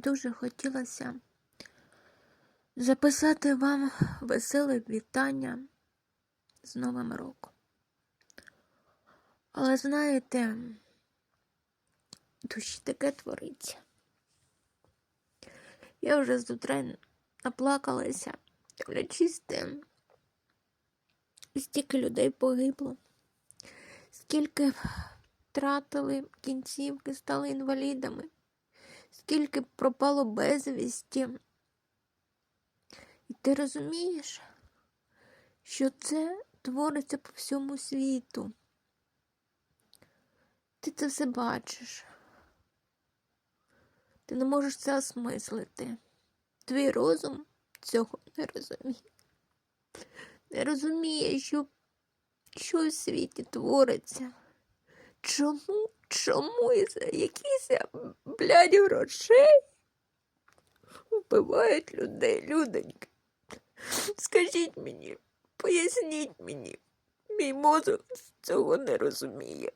дуже хотілося записати вам веселе вітання з Новим роком. Але знаєте, душі таке твориться. Я вже з утра наплакалася, дивлячись те, стільки людей погибло, скільки втратили кінцівки, стали інвалідами, скільки пропало безвісті. І ти розумієш, що це твориться по всьому світу. Ти це все бачиш. Ти не можеш це осмислити. Твій розум цього не розуміє. Не розуміє, що, що в світі твориться. Чому, чому із якісь, блядь, грошей вбивають людей, люденьки? Скажіть мені, поясніть мені, мій мозок цього не розуміє.